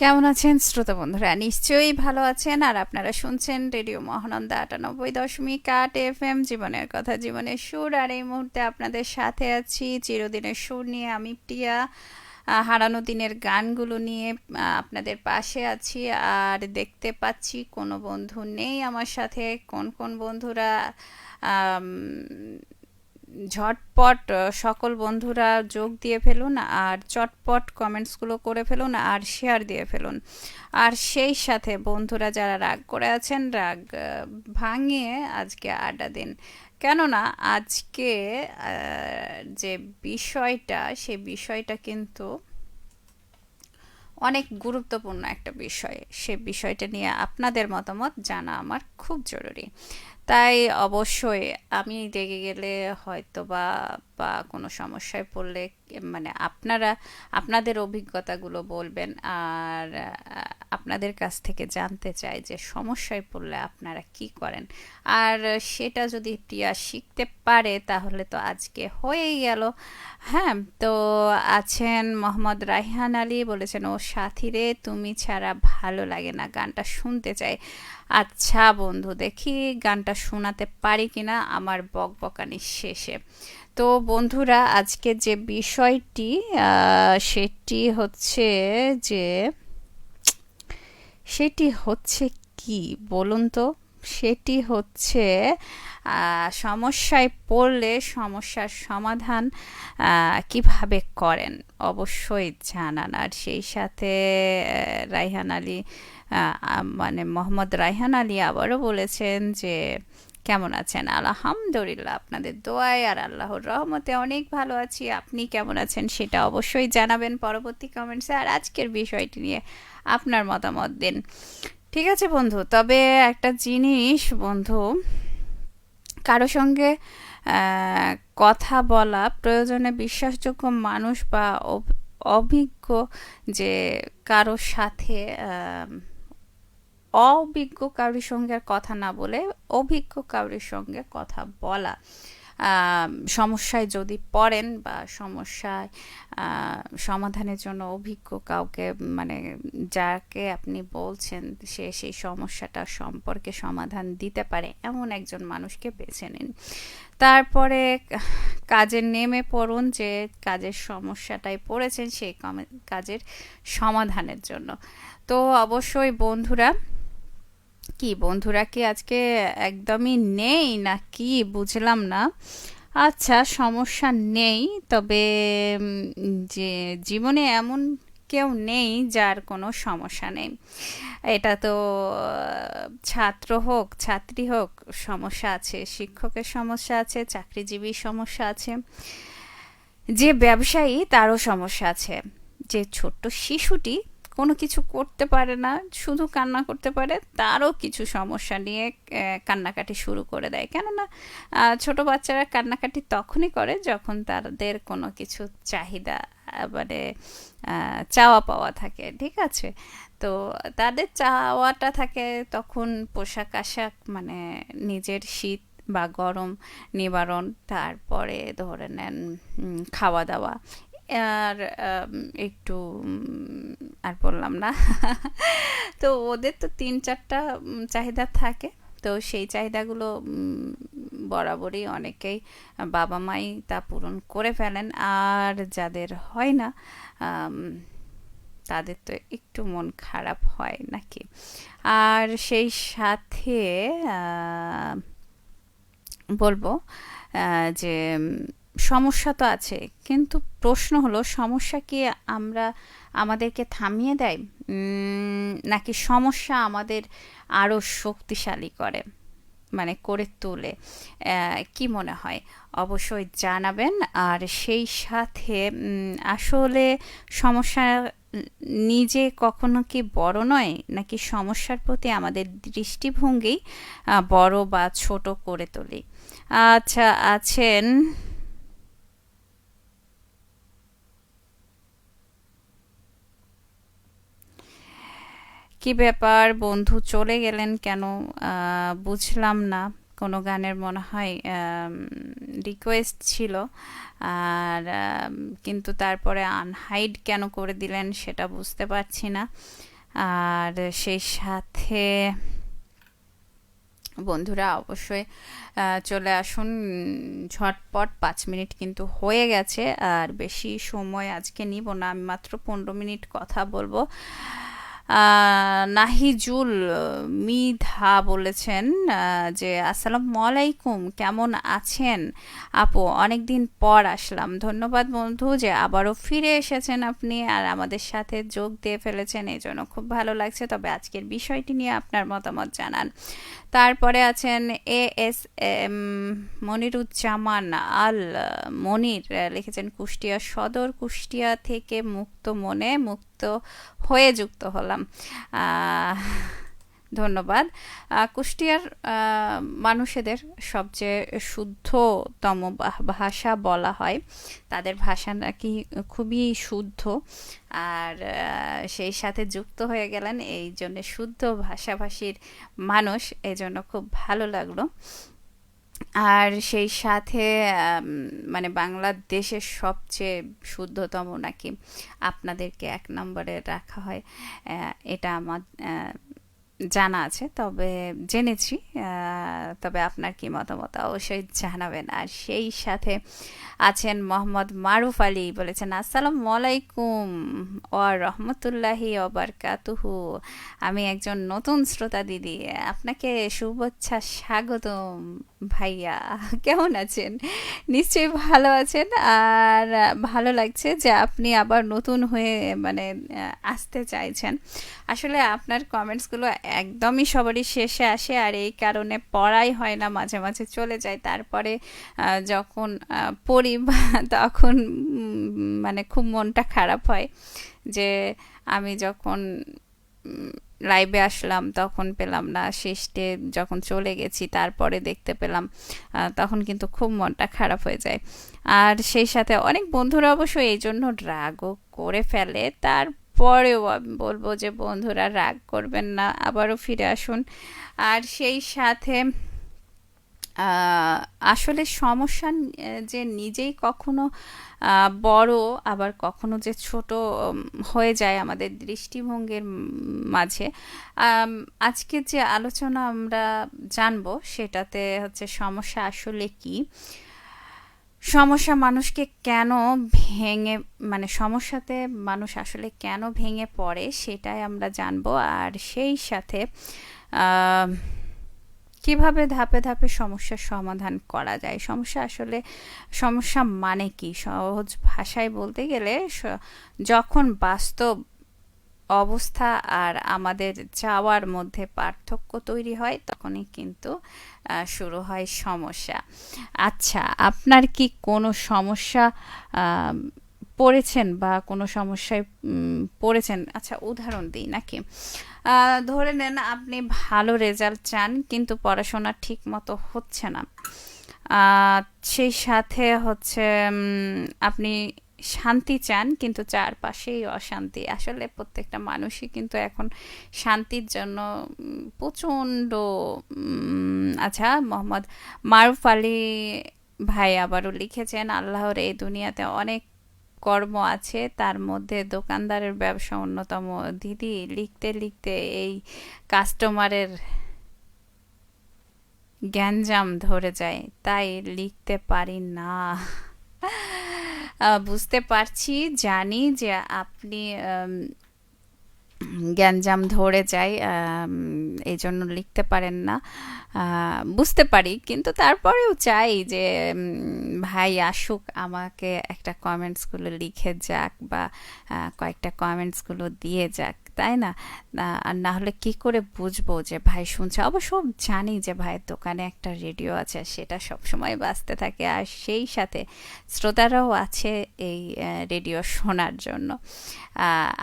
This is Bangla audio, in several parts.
কেমন আছেন শ্রোতা বন্ধুরা? নিশ্চয়ই ভালো আছেন। আর আপনারা শুনছেন রেডিও মহানন্দা আটানব্বই দশমিক আট এফ এম জীবনের কথা, জীবনের সুর। আর এই মুহূর্তে আপনাদের সাথে আছি চিরদিনের সুর নিয়ে আমি প্রিয়া হারানো দিনের গানগুলো নিয়ে আপনাদের পাশে আছি। আর দেখতে পাচ্ছি কোনো বন্ধু নেই আমার সাথে। কোন কোন বন্ধুরা ঝটপট সকল বন্ধুরা যোগ দিয়ে ফেলুন আর চটপট কমেন্টসগুলো করে ফেলুন আর শেয়ার দিয়ে ফেলুন। আর সেই সাথে বন্ধুরা যারা রাগ করে আছেন, রাগ ভাঙিয়ে আজকে আড্ডা দিন। কেননা আজকে যে বিষয়টা, সেই বিষয়টা কিন্তু অনেক গুরুত্বপূর্ণ একটা বিষয়। সে বিষয়টা নিয়ে আপনাদের মতামত জানা আমার খুব জরুরি। তাই অবশ্যই আমি রেগে গেলে হয়তো বা বা কোনো সমস্যায় পড়লে মানে আপনারা, আপনাদের অভিজ্ঞতাগুলো বলবেন আর আপনাদের কাছ থেকে জানতে চাই যে সমস্যায় পড়লে আপনারা কি করেন। আর সেটা যদি টিয়া শিখতে পারে তাহলে তো আজকে হয়েই গেল। হ্যাঁ তো আছেন মোহাম্মদ রাইহান আলী বলেছেন, ও সাথী রে তুমি ছাড়া ভালো লাগে না গানটা শুনতে চাই। আচ্ছা বন্ধু, দেখি গানটা শোনাতে পারি কিনা আমার বকবকানি শেষে। তো বন্ধুরা, আজকে যে বিষয়টি সেটি হচ্ছে যে, সেটি হচ্ছে কি বলুন তো? সেটি হচ্ছে সমস্যায় পড়লে সমস্যার সমাধান কীভাবে করেন? অবশ্যই জানান। আর সেই সাথে রাইহান আলী মানে মোহাম্মদ রাইহান আলী আবারও বলেছেন যে কেমন আছেন? আলহামদুলিল্লাহ, আপনাদের দোয়ায় আর আল্লাহর রহমতে অনেক ভালো আছি। আপনি কেমন আছেন সেটা অবশ্যই জানাবেন পরবর্তী কমেন্টসে আর আজকের বিষয়টি নিয়ে আপনার মতামত দিন। ঠিক আছে বন্ধু, তবে একটা জিনিস বন্ধু, কারও সঙ্গে কথা বলা প্রয়োজনে বিশ্বাসযোগ্য মানুষ বা অভিজ্ঞ যে কারও সাথে অভিজ্ঞ কারোর সঙ্গে কথা না বলে অভিজ্ঞ কারোর সঙ্গে কথা বলা। সমস্যায় যদি পড়েন বা সমস্যায় সমাধানের জন্য অভিজ্ঞ কাউকে মানে যাকে আপনি বলছেন, সে সেই সমস্যাটা সম্পর্কে সমাধান দিতে পারে এমন একজন মানুষকে বেছে নিন। তারপরে কাজে নেমে পড়ুন যে কাজের সমস্যাটায় পড়েছেন সেই কাজের সমাধানের জন্য। তো অবশ্যই বন্ধুরা কি বন্ধুরা কি আজকে একদমই নেই না কি বুঝলাম না। আচ্ছা সমস্যা নেই, তবে যে জীবনে এমন কেউ নেই যার কোনো সমস্যা নেই। এটা তো ছাত্র হোক, ছাত্রী হোক, সমস্যা আছে। শিক্ষকের সমস্যা আছে, চাকরিজীবীর সমস্যা আছে। যে ব্যবসায়ী তারও সমস্যা আছে। যে ছোট্ট শিশুটি কোনো কিছু করতে পারে না, শুধু কান্না করতে পারে, তারও কিছু সমস্যা নিয়ে কান্নাকাটি শুরু করে দেয়। কেননা ছোট বাচ্চারা কান্নাকাটি তখনই করে যখন তাদের কোনো কিছু চাহিদা মানে চাওয়া পাওয়া থাকে, ঠিক আছে? তো তাদের চাওয়াটা থাকে তখন পোশাক আশাক মানে নিজের শীত বা গরম নিবারণ, তারপরে ধরে নেন খাওয়া দাওয়া আর একটু আর বললাম না। তো ওদের তো তিন চারটা চাহিদা থাকে। তো সেই চাহিদাগুলো বরাবরই অনেকেই বাবা মাই তা পূরণ করে ফেলেন। আর যাদের হয় না তাদের তো একটু মন খারাপ হয় নাকি? আর সেই সাথে বলব যে সমস্যা তো আছে, কিন্তু প্রশ্ন হলো, সমস্যা কি আমরা আমাদেরকে থামিয়ে দেয়? নাকি সমস্যা আমাদের আরও শক্তিশালী করে মানে করে তোলে? কি মনে হয়? অবশ্যই জানাবেন। আর সেই সাথে আসলে সমস্যা নিজে কখনো কি বড় নয়, নাকি সমস্যার প্রতি আমাদের দৃষ্টিভঙ্গি বড় বা ছোট করে তোলে? আচ্ছা আছেন কি ব্যাপার বন্ধু চলে গেলেন কেন? বুঝলাম না। কোনো গানের মনে হয় রিকোয়েস্ট ছিল। আর কিন্তু তারপরে আনহাইড কেন করে দিলেন সেটা বুঝতে পারছি না। আর সেই সাথে বন্ধুরা অবশ্যই চলে আসুন। ঝটপট পাঁচ মিনিট কিন্তু হয়ে গেছে। আর বেশি সময় আজকে নিব না। আমি মাত্র পনেরো মিনিট কথা বলব। নাহিজুল মিধা বলেছেন যে, আসসালামু আলাইকুম, কেমন আছেন? আপু, অনেকদিন পর আসলাম। ধন্যবাদ বন্ধু যে, আবারও ফিরে এসেছেন আপনি আর আমাদের সাথে যোগ দিয়ে ফেলেছেন এই জন্য খুব ভালো লাগছে। তবে আজকের বিষয়টি নিয়ে আপনার মতামত জানান। তারপরে আছেন A S M Moniruzzaman Al Monir, লিখেছেন, কুষ্টিয়া সদর কুষ্টিয়া থেকে মুক্ত মনে, মুক্ত হয়ে যুক্ত হলাম। ধন্যবাদ। কুষ্টিয়ার মানুষেদের সবচেয়ে শুদ্ধতম ভাষা বলা হয়। তাদের ভাষা নাকি খুবই শুদ্ধ। আর সেই সাথে যুক্ত হয়ে গেলেন। এই জন্য শুদ্ধ ভাষাভাষীর মানুষ। এই জন্য খুব ভালো লাগল। আর সেই সাথে মানে বাংলাদেশের সবচেয়ে শুদ্ধতম নাকি আপনাদেরকে এক নম্বরে রাখা হয় এটা আমার জানা আছে। তবে জেনেছি তবে আপনার কি মতামত? অবশ্যই জানাবেন। আর সেই সাথে আছেন মোহাম্মদ মারুফ আলী, বলেছেন, আসসালামু আলাইকুম। ও রহমতুল্লাহি অবরকাতুহু আমি একজন নতুন শ্রোতা দিদি। আপনাকে শুভেচ্ছা স্বাগতম। ভাইয়া, কেমন আছেন? নিশ্চয়ই ভালো আছেন। আর ভালো লাগছে যে আপনি আবার নতুন হয়ে মানে আসতে চাইছেন। আসলে আপনার কমেন্টসগুলো একদমই সবারই শেষে আসে আর এই কারণে পড়াই হয় না, মাঝে মাঝে চলে যায়। তারপরে যখন পড়ি তখন মানে খুব মনটা খারাপ হয় যে আমি যখন লাইভে আসলাম, তখন পেলাম না। শেষে যখন চলে গেছি, তারপরে দেখতে পেলাম তখন কিন্তু খুব মনটা খারাপ হয়ে যায়। আর সেই সাথে অনেক বন্ধুরা অবশ্য এই জন্য রাগও করে ফেলে। তার পরেও আমি বলব যে, বন্ধুরা রাগ করবেন না, আবারও ফিরে আসুন। আর সেই সাথে আসলে সমস্যা যে নিজেই কখনো বড়, আবার কখনো যে ছোট হয়ে যায় আমাদের দৃষ্টিভঙ্গির মাঝে। আজকে যে আলোচনা আমরা জানব সেটাতে হচ্ছে সমস্যা আসলে কি? সমস্যা মানুষকে কেন ভেঙে মানে সমস্যাতে মানুষ আসলে কেন ভেঙে পড়ে সেটাই আমরা জানব। আর সেই সাথে কীভাবে ধাপে ধাপে সমস্যার সমাধান করা যায়? সমস্যা আসলে, সমস্যা মানে কি? সহজ ভাষায় বলতে গেলে যখন বাস্তব অবস্থা আর আমাদের চাওয়ার মধ্যে পার্থক্য তৈরি হয়, তখনই কিন্তু শুরু হয় সমস্যা। আচ্ছা আপনার কি কোনো সমস্যা পড়েছেন বা কোনো সমস্যায় পড়েছেন? আচ্ছা উদাহরণ দিই নাকি। ধরে নেন আপনি ভালো রেজাল্ট চান, কিন্তু পড়াশোনা ঠিক মতো হচ্ছে না। সেই সাথে হচ্ছে আপনি শান্তি চান, কিন্তু চারপাশেই অশান্তি। আসলে প্রত্যেকটা মানুষই কিন্তু এখন শান্তির জন্য প্রচণ্ড আচ্ছা মোহাম্মদ মারুফ আলী ভাই আবারও লিখেছেন, আল্লাহর এই দুনিয়াতে অনেক কর্ম আছে, তার মধ্যে দোকানদারের ব্যবসা অন্যতম। দিদি, লিখতে লিখতে এই কাস্টমারের গ্যাঞ্জাম ধরে যায়। তাই লিখতে পারি না। বুঝতে পারছি, জানি যে আপনি গ্যাঞ্জাম ধরে যায় এই জন্য লিখতে পারেন না। বুঝতে পারি, কিন্তু তারপরেও চাই যে ভাই আসুক, আমাকে একটা কমেন্টসগুলো লিখে যাক বা কয়েকটা কমেন্টসগুলো দিয়ে যাক। তাই না? আর না হলে কি করে বুঝব যে ভাই শুনছে? অবশ্য জানি যে ভাইয়ের দোকানে একটা রেডিও আছে, সেটা সবসময় বাজতে থাকে। আর সেই সাথে শ্রোতারাও আছে এই রেডিও শোনার জন্য।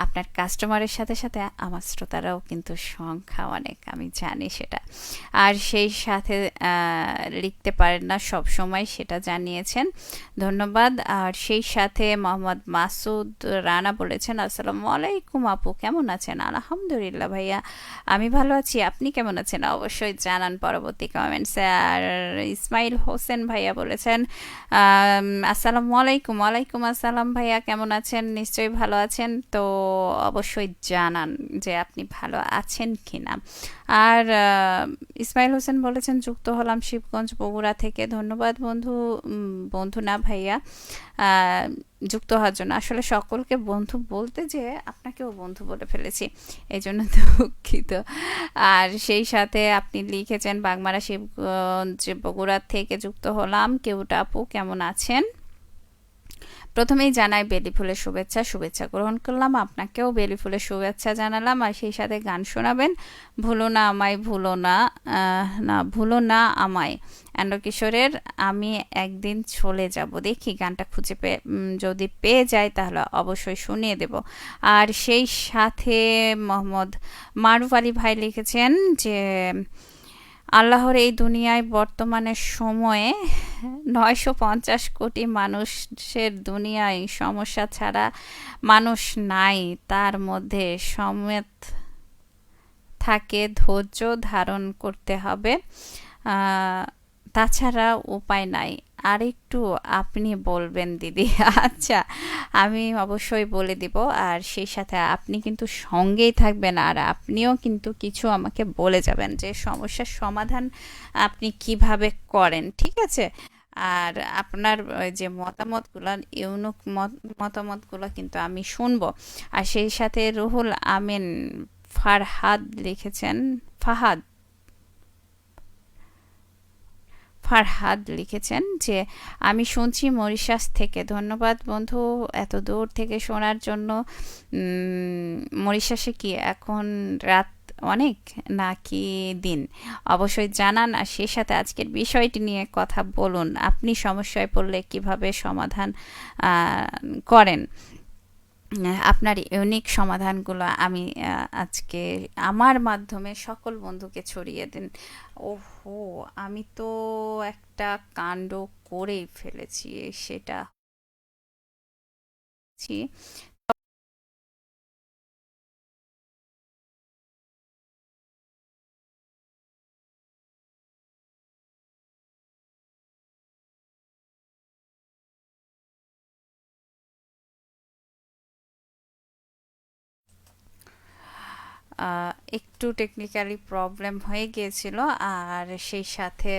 আপনার কাস্টমারের সাথে সাথে আমার শ্রোতারাও কিন্তু সংখ্যা অনেক, আমি জানি সেটা। আর সেই সাথে লিখতে পারেন না সব সময় সেটা জানিয়েছেন। ধন্যবাদ। আর সেই সাথে মোহাম্মদ মাসুদ রানা বলেছেন, আসসালামু আলাইকুম আপু, কেমন আছেন? আছেন? আলহামদুলিল্লাহ ভাইয়া, আমি ভালো আছি। আপনি কেমন আছেন? অবশ্যই জানান পরবর্তী কমেন্টসে আর ইসমাইল হোসেন ভাইয়া বলেছেন আসসালামু আলাইকুম। ওয়ালাইকুম আসসালাম ভাইয়া, কেমন আছেন? নিশ্চয়ই ভালো আছেন। তো অবশ্যই জানান যে আপনি ভালো আছেন কিনা। আর ইসমাইল হোসেন বলেছেন, যুক্ত হলাম শিবগঞ্জ বগুড়া থেকে। ধন্যবাদ বন্ধু বন্ধু না ভাইয়া। যুক্ত হওয়ার জন্য। আসলে সকলকে বন্ধু বলতে যে আপনাকেও বন্ধু বলে ফেলেছি। এই জন্য দুঃখিত। আর সেই সাথে আপনি লিখেছেন, বাগমারা শিবগঞ্জ বগুড়া থেকে যুক্ত হলাম। কেউটা আপু, কেমন আছেন? প্রথমেই জানাই বেলি ফুলের শুভেচ্ছা শুভেচ্ছা গ্রহণ করলাম। আপনাকেও বেলি ফুলের শুভেচ্ছা জানালাম আর সেই সাথে গান শোনাবেন। ভুলো না আমায়, ভুলো না না, ভুলো না আমায়। অ্যান্ড কিশোরের আমি একদিন চলে যাব। দেখি গানটা খুঁজে পেয়ে যদি পেয়ে যায় তাহলে অবশ্যই শুনিয়ে দেব। আর সেই সাথে মোহাম্মদ মারুফ আলী ভাই লিখেছেন যে আল্লাহর এই দুনিয়ায় বর্তমানে সময়ে নয়শো পঞ্চাশ কোটি মানুষের দুনিয়ায় সমস্যা ছাড়া মানুষ নাই। তার মধ্যে সমেত থাকে ধৈর্য ধারণ করতে হবে। তাছাড়া উপায় নাই। আরেকটু আপনি বলবেন দিদি। আচ্ছা আমি অবশ্যই বলে দিব। আর সেই সাথে আপনি কিন্তু সঙ্গেই থাকবেন আর আপনিও কিন্তু কিছু আমাকে বলে যাবেন যে সমস্যার সমাধান আপনি কীভাবে করেন, ঠিক আছে? আর আপনার যে মতামতগুলো, ইউনুক মত- মতামতগুলো কিন্তু আমি শুনব। আর সেই সাথে রুহুল আমিন ফারহাদ লিখেছেন, ফাহাদ ফারহাদ লিখেছেন যে, আমি শুনছি মরিশাস থেকে। ধন্যবাদ বন্ধু এত দূর থেকে শোনার জন্য। মরিশাসে কি এখন রাত অনেক নাকি দিন? অবশ্যই জানান আর সেই সাথে আজকের বিষয়টি নিয়ে কথা বলুন। আপনি সমস্যায় পড়লে কীভাবে সমাধান করেন? আপনার ইউনিক সমাধানগুলো আমি আজকে আমার মাধ্যমে সকল বন্ধুকে ছড়িয়ে দিন। ওহো, আমি তো একটা কাণ্ড করেই ফেলেছি, সেটা একটু টেকনিক্যালি প্রবলেম হয়ে গিয়েছিল, আর সেই সাথে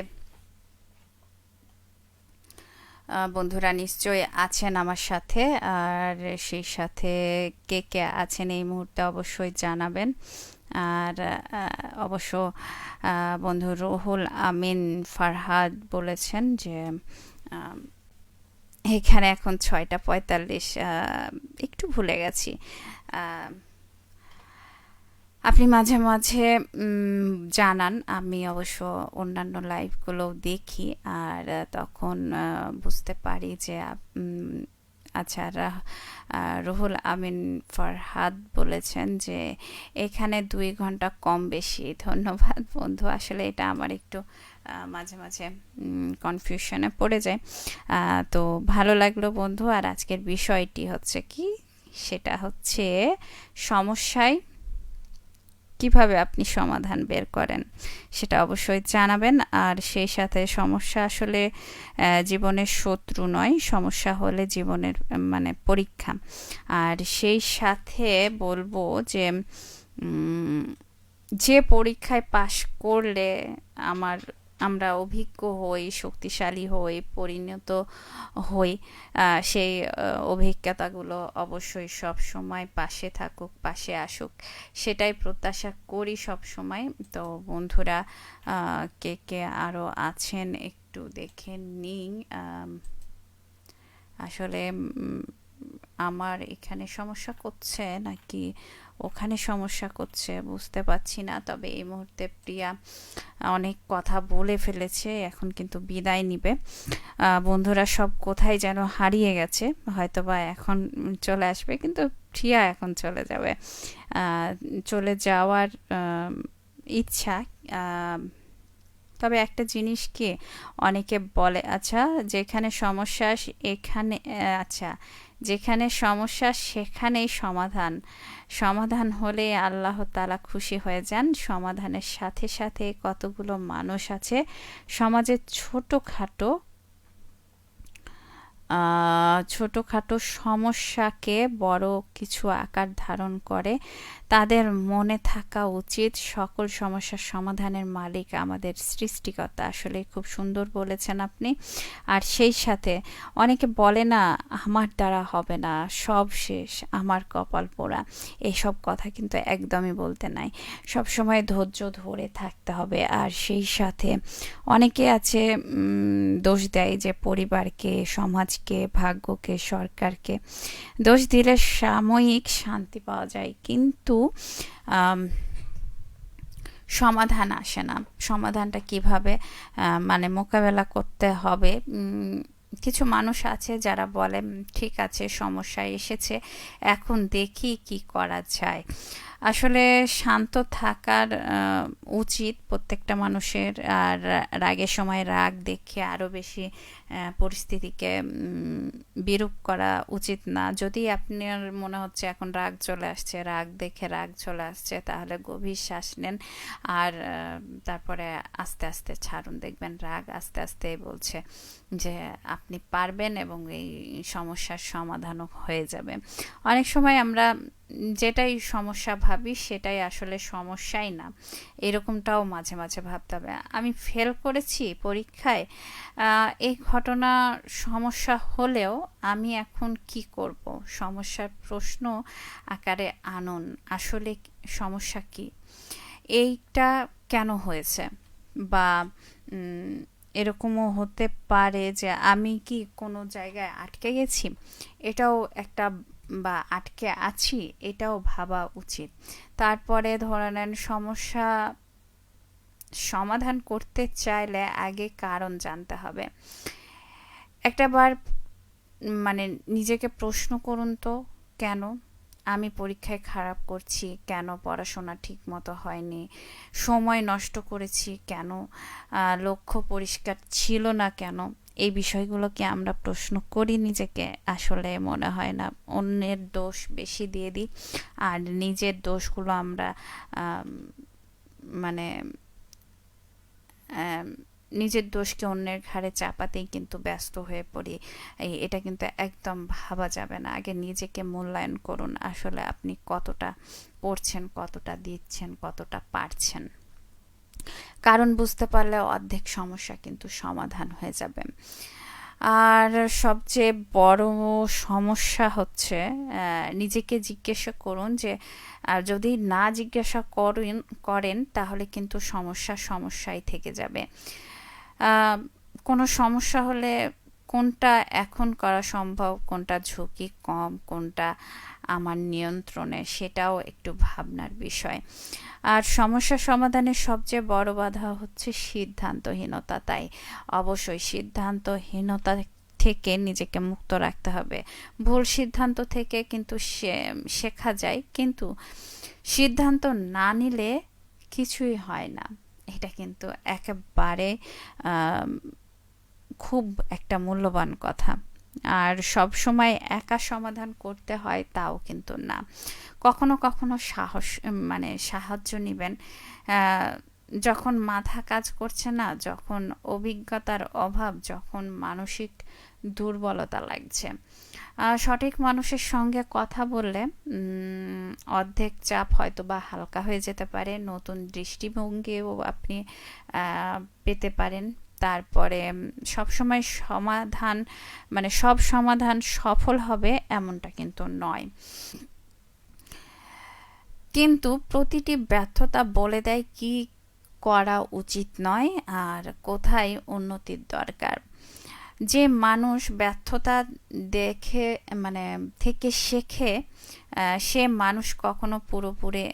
বন্ধুরা নিশ্চয়ই আছেন আমার সাথে, আর সেই সাথে কে কে আছেন এই মুহূর্তে অবশ্যই জানাবেন। আর অবশ্য বন্ধু রুহুল আমিন ফারহাদ বলেছেন যে এখানে এখন ছয়টা পঁয়তাল্লিশ একটু ভুলে গেছি। আপনি মাঝে মাঝে জানান। আমি অবশ্য অন্যান্য লাইভগুলোও দেখি আর তখন বুঝতে পারি যে আচ্ছা রাহ- রুহুল আমিন ফরহাদ বলেছেন যে এখানে দুই ঘণ্টা কম বেশি। ধন্যবাদ বন্ধু। আসলে এটা আমার একটু মাঝে মাঝে কনফিউশনে পড়ে যায়। তো ভালো লাগল বন্ধু। আর আজকের বিষয়টি হচ্ছে কি? সেটা হচ্ছে সমস্যায় কীভাবে আপনি সমাধান বের করেন, সেটা অবশ্যই জানাবেন। আর সেই সাথে সমস্যা আসলে জীবনের শত্রু নয়, সমস্যা হলে জীবনের মানে পরীক্ষা। আর সেই সাথে বলব যে যে পরীক্ষায় পাশ করলে আমার আমরা অভিজ্ঞ হই শক্তিশালী হই পরিণত হই সেই অভিজ্ঞতাগুলো অবশ্যই সব সময় পাশে থাকুক পাশে আসুক। সেটাই প্রত্যাশা করি সব সময়। তো বন্ধুরা কে কে আরও আছেন একটু দেখে আম, আসলে আমার এখানে সমস্যা করছে নাকি ওখানে সমস্যা করছে বুঝতে পারছি না। তবে এই মুহূর্তে প্রিয়া অনেক কথা বলে ফেলেছে, এখন কিন্তু বিদায় নিবে। বন্ধুরা সব কোথায় যেন হারিয়ে গেছে, হয়তোবা এখন চলে আসবে, কিন্তু প্রিয়া এখন চলে যাবে। চলে যাওয়ার ইচ্ছা তবে একটা জিনিস কি অনেকে বলে আচ্ছা যেখানে সমস্যা, এখানে আচ্ছা যেখানে সমস্যা, সেখানেই সমাধান। সমাধান হলে আল্লাহ তালা খুশি হয়ে যান। সমাধানের সাথে সাথে কতগুলো মানুষ আছে? সমাজের ছোটোখাটো ছোটোখাটো সমস্যাকে বড় কিছু আকার ধারণ করে। তাদের মনে থাকা উচিত সকল সমস্যার সমাধানের মালিক আমাদের সৃষ্টিকর্তা। আসলে খুব সুন্দর বলেছেন আপনি। আর সেই সাথে অনেকে বলে না, আমার দ্বারা হবে না, সব শেষ, আমার কপাল পোড়া। এইসব কথা কিন্তু একদমই বলতে নাই। সব সময় ধৈর্য ধরে থাকতে হবে। আর সেই সাথে অনেকে আছে দোষ দেয় যে পরিবারকে, সমাজকে ভাগ্যকে, সরকারকে। দোষ দিলে সাময়িক শান্তি পাওয়া যায়, কিন্তু সমাধান আসে না। সমাধানটা কীভাবে মানে মোকাবেলা করতে হবে? কিছু মানুষ আছে যারা বলে ঠিক আছে, সমস্যা এসেছে, এখন দেখি কি করা যায়। আসলে শান্ত থাকার উচিত প্রত্যেকটা মানুষের। আর রাগের সময় রাগ দেখে আরও বেশি পরিস্থিতিকে বিরূপ করা উচিত না। যদি আপনার মনে হচ্ছে এখন রাগ চলে আসছে, রাগ দেখে রাগ চলে আসছে, তাহলে গভীর শ্বাস নেন। আর তারপরে আস্তে আস্তে ছাড়ুন। দেখবেন রাগ আস্তে আস্তে বলছে যে আপনি পারবেন এবং এই সমস্যার সমাধানও হয়ে যাবে। অনেক সময় আমরা যেটাই সমস্যা ভাবি, সেটাই আসলে সমস্যাই না। এরকমটাও মাঝে মাঝে ভাবতে হবে। আমি ফেল করেছি পরীক্ষায় এই ঘটনা সমস্যা হলেও আমি এখন কি করব? সমস্যার প্রশ্ন আকারে আনন। আসলে সমস্যা কি? এইটা কেন হয়েছে? বা এরকমও হতে পারে যে আমি কি কোনো জায়গায় আটকে গেছি? এটাও একটা বা আটকে আছি, এটাও ভাবা উচিত। তারপরে ধরে নেন, সমস্যা সমাধান করতে চাইলে আগে কারণ জানতে হবে। একটা বার মানে নিজেকে প্রশ্ন করুন তো, কেন? আমি পরীক্ষায় খারাপ করছি, কেন পড়াশোনা ঠিক মতো হয়নি? সময় নষ্ট করেছি কেন? লক্ষ্য পরিষ্কার ছিল না কেন? এই বিষয়গুলোকে আমরা প্রশ্ন করি নিজেকে, আসলে মনে হয় না। অন্যের দোষ বেশি দিয়ে দিই। আর নিজের দোষগুলো আমরা মানে নিজের দোষকে অন্যের ঘাড়ে চাপাতেই কিন্তু ব্যস্ত হয়ে পড়ি। এটা কিন্তু একদম ভাবা যাবে না। আগে নিজেকে মূল্যায়ন করুন। আসলে আপনি কতটা করছেন, কতটা দিচ্ছেন, কতটা পারছেন। কারণ বুঝতে পারলে অর্ধেক সমস্যা কিন্তু সমাধান হয়ে যাবে। আর সবচেয়ে বড় সমস্যা হচ্ছে নিজেকে জিজ্ঞাসা করুন যে যদি না জিজ্ঞাসা করেন করেন তাহলে কিন্তু সমস্যা সমস্যাই থেকে যাবে। কোনো সমস্যা হলে কোনটা এখন করা সম্ভব, কোনটা ঝুঁকি কম, কোনটা আমার নিয়ন্ত্রণে, সেটাও একটু ভাবনার বিষয়। আর সমস্যা সমাধানের সবচেয়ে বড় বাধা হচ্ছে সিদ্ধান্তহীনতা। তাই অবশ্যই সিদ্ধান্তহীনতা থেকে নিজেকে মুক্ত রাখতে হবে। ভুল সিদ্ধান্ত থেকে কিন্তু শেখা যায়, কিন্তু সিদ্ধান্ত না নিলে কিছুই হয় না। এটা কিন্তু একেবারে খুব একটা মূল্যবান কথা। আর সব সময় একা সমাধান করতে হয় তাও কিন্তু না। কখনো কখনো সাহস মানে সাহায্য নেবেন। যখন মাথা কাজ করছে না, যখন অভিজ্ঞতার অভাব, যখন মানসিক দুর্বলতা লাগছে। সঠিক মানুষের সঙ্গে কথা বললে অর্ধেক চাপ হয়তো বা হালকা হয়ে যেতে পারে। নতুন দৃষ্টিভঙ্গিও আপনি পেতে পারেন। তারপরে সবসময় সমাধান মানে সব সমাধান সফল হবে এমনটা কিন্তু নয়। কিন্তু প্রতিটি ব্যর্থতা বলে দেয় কি করা উচিত নয় আর কোথায় উন্নতির দরকার। যে মানুষ ব্যর্থতা দেখে মানে থেকে শেখে সে মানুষ কখনো পুরোপুরি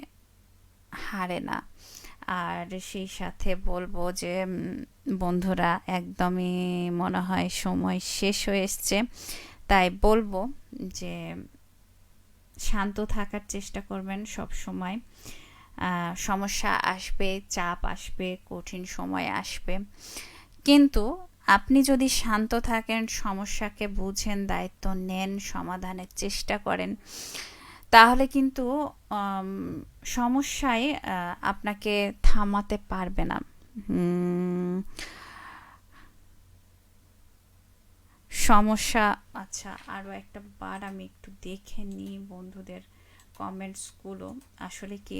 হারে না। আর সেই সাথে বলব যে বন্ধুরা, একদমই মনে হয় সময় শেষ হয়ে এসছে। তাই বলব যে, শান্ত থাকার চেষ্টা করবেন সব সময়। সমস্যা আসবে, চাপ আসবে, কঠিন সময় আসবে। কিন্তু আপনি যদি শান্ত থাকেন, সমস্যাকে বুঝেন, দায়িত্ব নেন, সমাধানের চেষ্টা করেন তাহলে কিন্তু সমস্যায় আপনাকে থামাতে পারবে না। সমস্যা আচ্ছা আরও একটা বার আমি একটু দেখে নিই বন্ধুদের কমেন্টসগুলো আসলে কি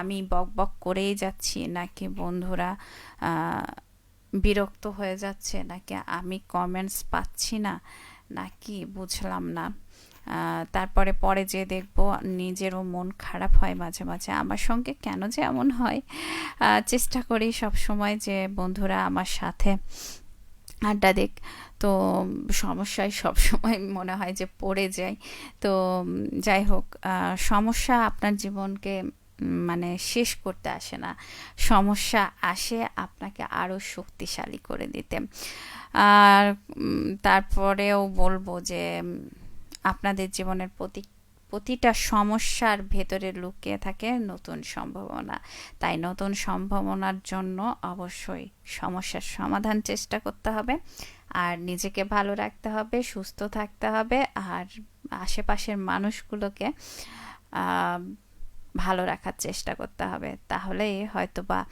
আমি বক বক করেই যাচ্ছি নাকি বন্ধুরা বিরক্ত হয়ে যাচ্ছে নাকি আমি কমেন্টস পাচ্ছি না, নাকি বুঝলাম না। তারপরে পরে যে দেখব নিজেরও মন খারাপ হয় মাঝে মাঝে। আমার সঙ্গে কেন যে এমন হয়? চেষ্টা করি সব সময় যে বন্ধুরা আমার সাথে আড্ডা দিক। তো সমস্যায় সব সময় মনে হয় যে পড়ে যাই। তো যাই হোক সমস্যা আপনার জীবনকে মানে শেষ করতে আসে না। সমস্যা আসে আপনাকে আরও শক্তিশালী করে দিতে। আর তারপরেও বলব যে আপনাদের জীবনের প্রতি, প্রতিটা সমস্যার ভেতরে লুকিয়ে থাকে নতুন সম্ভাবনা। তাই নতুন সম্ভাবনার জন্য অবশ্যই সমস্যার সমাধান চেষ্টা করতে হবে। আর নিজেকে ভালো রাখতে হবে, সুস্থ থাকতে হবে, আর আশেপাশের মানুষগুলোকে ভালো রাখার চেষ্টা করতে হবে। তাহলেই হয়তো বা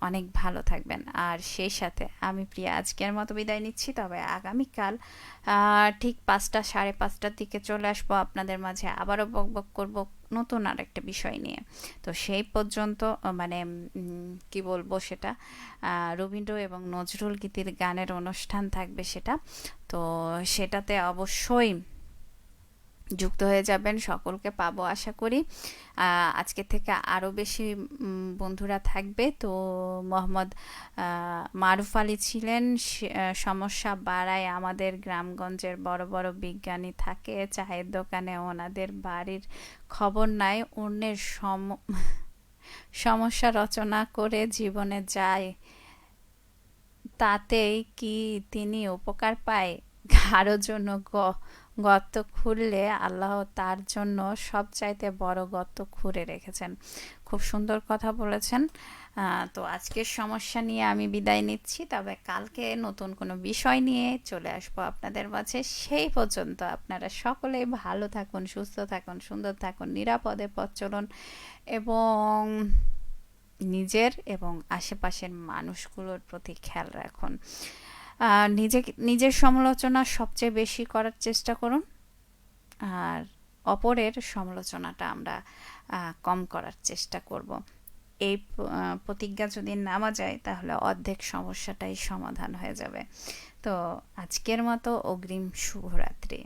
অনেক ভালো থাকবেন। আর সেই সাথে আমি প্রিয়া আজকের মতো বিদায় নিচ্ছি। তবে আগামীকাল ঠিক পাঁচটা, সাড়ে পাঁচটার দিকে চলে আসব আপনাদের মাঝে। আবারও বক বক করব নতুন আর একটা বিষয় নিয়ে। তো সেই পর্যন্ত মানে কি বলব সেটা রবীন্দ্র এবং নজরুল গীতির গানের অনুষ্ঠান থাকবে সেটা। তো সেটাতে অবশ্যই যুক্ত হয়ে যাবেন, সকলকে পাবো আশা করি। আজকে থেকে আরও বেশি বন্ধুরা থাকবে। তো মোহাম্মদ মারুফ আলী ছিলেন সমস্যা বাড়ায় আমাদের গ্রামগঞ্জের বড় বড় বিজ্ঞানী থাকে, চায়ের দোকানে ওনাদের বাড়ির খবর নাই, অন্যের সম, সমস্যা রচনা করে জীবনে যায়। তাতেই কি তিনি উপকার পায়? কারও জন্য গ- গর্ত খুঁড়লে আল্লাহ তার জন্য সবচাইতে বড় গর্ত খুঁড়ে রেখেছেন। খুব সুন্দর কথা বলেছেন। তো আজকের সমস্যা নিয়ে আমি বিদায় নিচ্ছি, তবে কালকে নতুন কোনো বিষয় নিয়ে চলে আসব আপনাদের মাঝে। সেই পর্যন্ত আপনারা সকলেই ভালো থাকুন, সুস্থ থাকুন, সুন্দর থাকুন, নিরাপদে পথ চলুন এবং নিজের এবং আশেপাশের মানুষগুলোর প্রতি খেয়াল রাখুন। নিজে, নিজের সমালোচনা সবচেয়ে বেশি করার চেষ্টা করুন। আর অপরের সমালোচনাটা আমরা কম করার চেষ্টা করব। এই প্রতিজ্ঞা যদি নামা যায়, তাহলে অর্ধেক সমস্যাটাই সমাধান হয়ে যাবে। তো আজকের মতো অগ্রিম শুভরাত্রি।